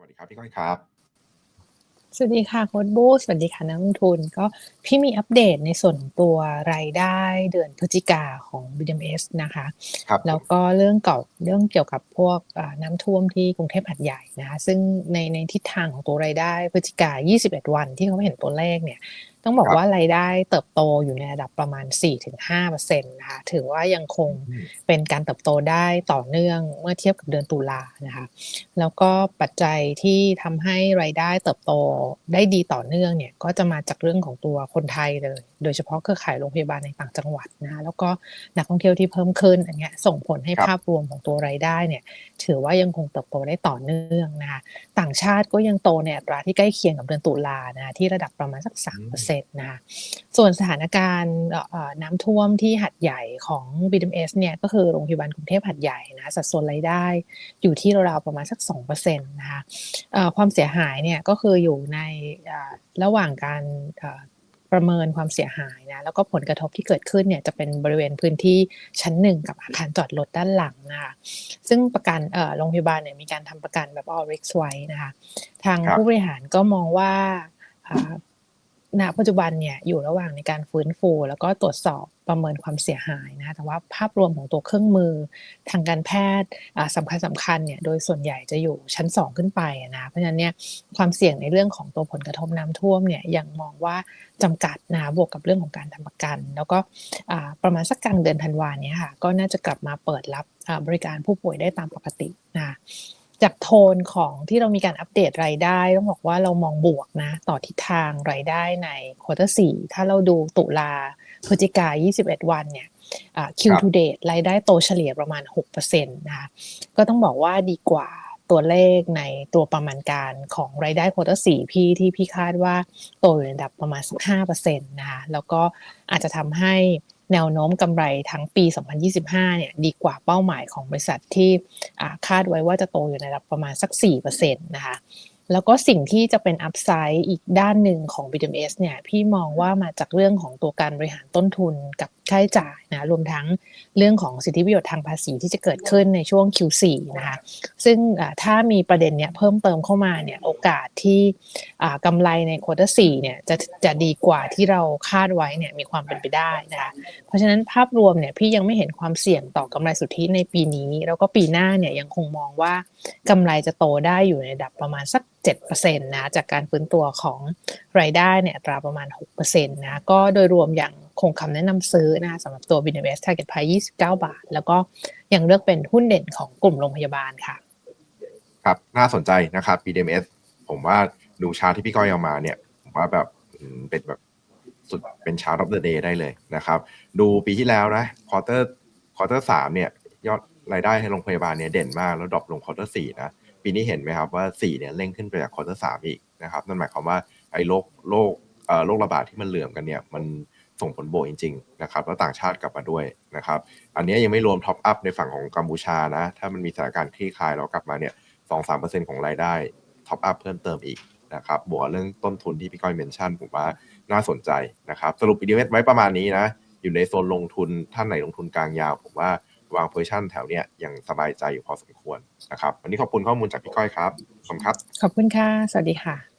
วัสดีครับพี่ก้อยครับ สวัสดีค่ะโค้ดบูสวัสดีค่ะนักลงทุน ก็พี่มีอัปเดตในส่วนของตัวรายได้เดือนพฤศจิกาของ BDMs นะคะครับแล้วก็เรื่องเก่าเรื่องเกี่ยวกับพวกอ่าน้ำท่วมที่กรุงเทพหัดใหญ่นะคะซึ่งในในทิศทางของตัวรายได้พฤศจิกา 21 วันที่เขาเห็นตัวเลขเนี่ย ต้องบอกว่ารายได้เติบโตอยู่ในระดับประมาณ 4-5%นะคะถือว่ายังคงอืมเป็นการเติบโตได้ต่อเนื่องเมื่อเทียบกับเดือนตุลานะคะแล้วก็ปัจจัยที่ทำให้รายได้เติบโตได้ดีต่อเนื่องเนี่ยก็จะมาจากเรื่องของตัวคนไทยเลย โดยเฉพาะเครือข่ายโรงพยาบาลในต่างจังหวัดนะคะแล้วก็นักท่องเที่ยวที่เพิ่มขึ้นอันเนี้ยส่งผลให้ครับภาพรวมของตัวรายได้เนี่ยถือว่ายังคงเติบโตได้ต่อเนื่องนะคะต่างชาติก็ยังโตในอัตราที่ใกล้เคียงกับเดือนตุลานะคะที่ระดับประมาณสัก3%นะคะส่วนสถานการณ์เอ่อเอ่อน้ำท่วมที่หัดใหญ่ของ BDMs เนี่ยก็คือโรงพยาบาลกรุงเทพหัดใหญ่นะสัดส่วนรายได้อยู่ที่ราวๆประมาณสัก2%นะคะเอ่อความเสียหายเนี่ยก็คืออยู่ในเอ่อระหว่างการเอ่อประเมินความเสียหายนะแล้วก็ผลกระทบที่เกิดขึ้นเนี่ยจะเป็นบริเวณพื้นที่ชั้นหนึ่งกับอาคารจอดรถด้านหลังนะคะซึ่งประกันเอ่อโรงพยาบาลเนี่ยมีการทำประกันแบบ all risk ไว้นะคะทางครับผู้บริหารก็มองว่าอ่า ณปัจจุบันเนี่ยอยู่ระหว่างในการฟื้นฟู แล้วก็ตรวจสอบประเมินความเสียหายนะแต่ว่าภาพรวมของตัวเครื่องมือทางการแพทย์อ่าสำคัญสำคัญเนี่ยโดยส่วนใหญ่จะอยู่ชั้น 2 ขึ้นไปนะเพราะฉะนั้นเนี่ยความเสี่ยงในเรื่องของตัวผลกระทบน้ำท่วมเนี่ยยังมองว่าจำกัดนะบวกกับเรื่องของการทำประกัน แล้วก็ประมาณสักกลางเดือนธันวาเนี้ค่ะก็น่าจะกลับมาเปิดรับบริการผู้ป่วยได้ตามปกตินะ จากโทนของที่เรามีการอัปเดตรายได้ ต้องบอกว่าเรามองบวกนะ ต่อทิศทางรายได้ในควอเตอร์สี่ถ้าเราดูตุลาพฤศจิกา 21 วันเนี่ย Q ครับ to date รายได้โตเฉลี่ยประมาณ6%นะคะก็ต้องบอกว่าดีกว่าตัวเลขในตัวประมาณการของรายได้ควอเตอร์สี่พี่ที่พี่คาดว่าโตอยู่ในระดับประมาณสัก5%นะคะแล้วก็อาจจะทำให้ แนวโน้มกำไรทั้งปี 2025 เนี่ยดีกว่าเป้าหมายของบริษัทที่คาดไว้ว่าจะโตอยู่ในระดับประมาณสัก 4%นะคะ แล้วก็สิ่งที่จะเป็นอัพไซด์อีกด้านหนึ่งของ BMS เนี่ยพี่มองว่ามาจากเรื่องของตัวการบริหารต้นทุนกับค่าใช้จ่ายนะรวมทั้งเรื่องของสิทธิประโยชน์ทางภาษีที่จะเกิดขึ้นในช่วง Q4 นะคะซึ่งถ้ามีประเด็นเนี้ยเพิ่มเติมเข้ามาเนี่ยโอกาสที่อ่ากำไรในควอเตอร์4เนี่ยจะจะดีกว่าที่เราคาดไว้เนี่ยมีความเป็นไปได้นะคะเพราะฉะนั้นภาพรวมเนี่ยพี่ยังไม่เห็นความเสี่ยงต่อกำไรสุทธิในปีนี้ แล้วก็ปีหน้าเนี่ยยังคงมองว่ากำไรจะโตได้อยู่ในระดับประมาณสัก7%นะจากการฟื้นตัวของรายได้เนี่ยอัตราประมาณ 6%นะก็โดยรวมอย่างคงคำแนะนำซื้อนะสำหรับตัว b i n v e s t Target Price 29 บาท แล้วก็ยังเลือกเป็นหุ้นเด่นของกลุ่มโรงพยาบาลค่ะ ครับ น่าสนใจนะครับ BDMs ผมว่าดูชาที่พี่ก้อยเอามาเนี่ย ผมว่าแบบเป็นแบบสุดเป็นชาร์ต of the day ได้เลยนะครับ ดูปีที่แล้วนะควอเตอร์ควอเตอร์สามเนี่ย ยอดรายได้ให้โรงพยาบาลเนี่ยเด่นมาก แล้วดรอปลงควอเตอร์สี่นะ ปีนี้เห็นไหมครับว่าสี่เนี่ยเร่งขึ้นไปจากควอเตอร์สามอีกนะครับนั่นหมายความว่าไอ้โรคโรคเอ่อโรคระบาดที่มันเหลื่อมกันเนี่ยมันส่งผลบวกจริงๆนะครับแล้วต่างชาติกลับมาด้วยนะครับอันนี้ยังไม่รวมท็อปอัพในฝั่งของกัมพูชานะถ้ามันมีสถานการณ์คลี่คลายแล้วกลับมาเนี่ยสองสามเปอร์เซ็นต์ของรายได้ท็อปอัพเพิ่มเติมอีกนะครับบวกเรื่องต้นทุนที่พี่ก้อยเมนชั่นผมว่าน่าสนใจนะครับสรุป e d m ไว้ประมาณนี้นะอยู่ในโซนลงทุนท่านไหนลงทุนกลางยาว ผมว่า วางโพซิชันแถวเนี้ยยังสบายใจอยู่พอสมควรนะครับ วันนี้ขอบคุณข้อมูลจากพี่ก้อยครับ ขอบคุณครับ ขอบคุณค่ะ สวัสดีค่ะ